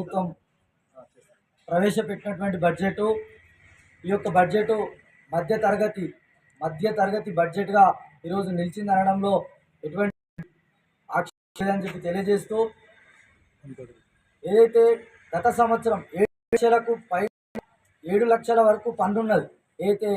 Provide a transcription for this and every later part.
ప్రభుత్వం ప్రవేశపెట్టినటువంటి బడ్జెటు ఈ యొక్క బడ్జెటు మధ్య తరగతి మధ్య తరగతి బడ్జెట్గా ఈరోజు నిలిచింది అనడంలో ఎటువంటి ఆక్షేపం లేదని చెప్పి తెలియజేస్తూ ఏదైతే గత సంవత్సరం ఏడు లక్షలకు పై ఏడు లక్షల వరకు పన్నున్నది ఏదైతే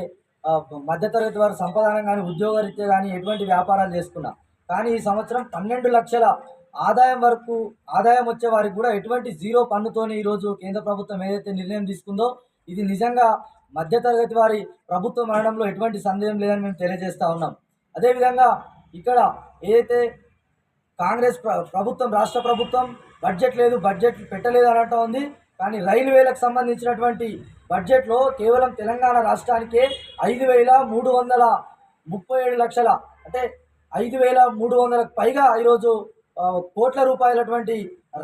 మధ్యతరగతి వారు సంపాదన కానీ ఉద్యోగరీత్యా కానీ ఎటువంటి వ్యాపారాలు చేసుకున్నా కానీ ఈ సంవత్సరం పన్నెండు లక్షల ఆదాయం వరకు ఆదాయం వచ్చే వారికి కూడా ఎటువంటి జీరో పన్నుతోనే ఈరోజు కేంద్ర ప్రభుత్వం ఏదైతే నిర్ణయం తీసుకుందో ఇది నిజంగా మధ్యతరగతి వారి ప్రభుత్వం అనడంలో ఎటువంటి సందేహం లేదని మేము తెలియజేస్తూ ఉన్నాం. అదేవిధంగా ఇక్కడ ఏదైతే కాంగ్రెస్ ప్ర- ప్రభుత్వం రాష్ట్ర ప్రభుత్వం బడ్జెట్ లేదు బడ్జెట్ పెట్టలేదు అనటం ఉంది కానీ రైల్వేలకు సంబంధించినటువంటి బడ్జెట్లో కేవలం తెలంగాణ రాష్ట్రానికే ఐదు వేల మూడు వందల ముప్పై ఏడు లక్షల అంటే ఐదు వేల మూడు వందలకు పైగా ఈరోజు కోట్ల రూపాయలటువంటి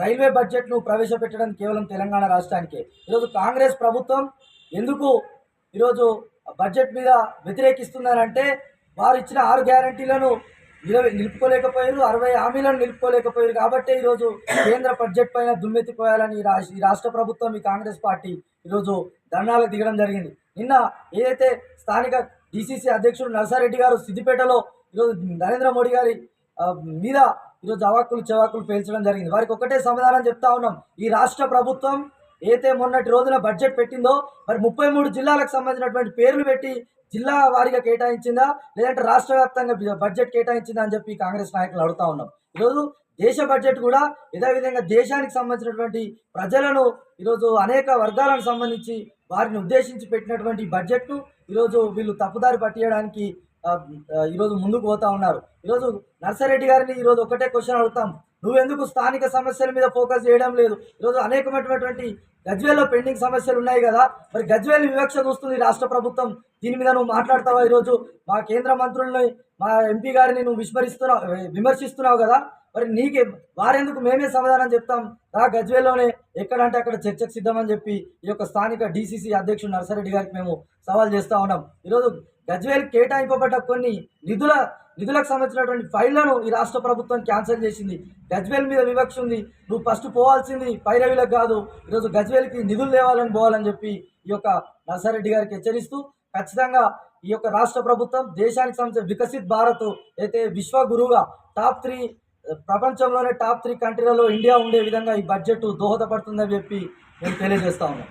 రైల్వే బడ్జెట్ను ప్రవేశపెట్టడం కేవలం తెలంగాణ రాష్ట్రానికే. ఈరోజు కాంగ్రెస్ ప్రభుత్వం ఎందుకు ఈరోజు బడ్జెట్ మీద వ్యతిరేకిస్తున్నారంటే వారు ఇచ్చిన ఆరు గ్యారంటీలను నిలవ నిలుపుకోలేకపోయారు అరవై హామీలను నిలుపుకోలేకపోయారు కాబట్టి ఈరోజు కేంద్ర బడ్జెట్ పైన దుమ్మెత్తిపోయాలని ఈ రాష్ట్ర ఈ రాష్ట్ర ప్రభుత్వం ఈ కాంగ్రెస్ పార్టీ ఈరోజు ధర్నాలకు దిగడం జరిగింది. నిన్న ఏదైతే స్థానిక డిసిసి అధ్యక్షుడు నరసారెడ్డి గారు సిద్దిపేటలో ఈరోజు నరేంద్ర మోడీ గారి మీద ఈరోజు అవాక్కులు చెవాకులు పేల్చడం జరిగింది. వారికి ఒకటే సమాధానం చెప్తా ఉన్నాం. ఈ రాష్ట్ర ప్రభుత్వం ఏదైతే మొన్నటి రోజున బడ్జెట్ పెట్టిందో మరి ముప్పై మూడు జిల్లాలకు సంబంధించినటువంటి పేర్లు పెట్టి జిల్లా వారీగా కేటాయించిందా? లేదంటే రాష్ట్ర వ్యాప్తంగా బడ్జెట్ కేటాయించిందా అని చెప్పి కాంగ్రెస్ నాయకులు అడుగుతా ఉన్నాం. ఈరోజు దేశ బడ్జెట్ కూడా ఇదే విధంగా దేశానికి సంబంధించినటువంటి ప్రజలను ఈరోజు అనేక వర్గాలకు సంబంధించి వారిని ఉద్దేశించి పెట్టినటువంటి బడ్జెట్ను ఈరోజు వీళ్ళు తప్పుదారి పట్టియడానికి ఈరోజు ముందుకు పోతా ఉన్నారు. ఈరోజు నర్సారెడ్డి గారిని ఈరోజు ఒకటే క్వశ్చన్ అడుగుతాం. నువ్వెందుకు స్థానిక సమస్యల మీద ఫోకస్ చేయడం లేదు? ఈరోజు అనేకమైనటువంటి గజ్వేల్లో పెండింగ్ సమస్యలు ఉన్నాయి కదా. మరి గజ్వేల్ వివక్ష చూస్తుంది రాష్ట్ర ప్రభుత్వం. దీని మీద నువ్వు మాట్లాడతావా ఈరోజు? మా కేంద్ర మంత్రుల్ని మా ఎంపీ గారిని నువ్వు విస్మరిస్తున్నావు విమర్శిస్తున్నావు కదా. మరి నీకే వారెందుకు మేమే సమాధానం చెప్తాం? రా గజ్వేల్లోనే ఎక్కడంటే అక్కడ చర్చకు సిద్ధమని చెప్పి ఈ యొక్క స్థానిక డీసీసీ అధ్యక్షుడు నర్సారెడ్డి గారికి మేము సవాల్ చేస్తూ ఉన్నాం. ఈరోజు గజ్వేల్ కేటాయింపబడ్డ కొన్ని నిధుల నిధులకు సంబంధించినటువంటి ఫైళ్ళను ఈ రాష్ట్ర ప్రభుత్వం క్యాన్సిల్ చేసింది. గజ్వేల్ మీద వివక్ష ఉంది. నువ్వు ఫస్ట్ పోవాల్సింది పైరవిలకు కాదు ఈరోజు గజ్వేల్కి నిధులు తేవాలని పోవాలని చెప్పి ఈ యొక్క నర్సారెడ్డి గారికి హెచ్చరిస్తూ ఖచ్చితంగా ఈ యొక్క రాష్ట్ర ప్రభుత్వం దేశానికి సంబంధించిన వికసిత్ భారత్ అయితే విశ్వగురువుగా టాప్ త్రీ ప్రపంచంలోనే టాప్ త్రీ కంట్రీలలో ఇండియా ఉండే విధంగా ఈ బడ్జెట్ దోహదపడుతుందని చెప్పి మేము తెలియజేస్తా ఉన్నాం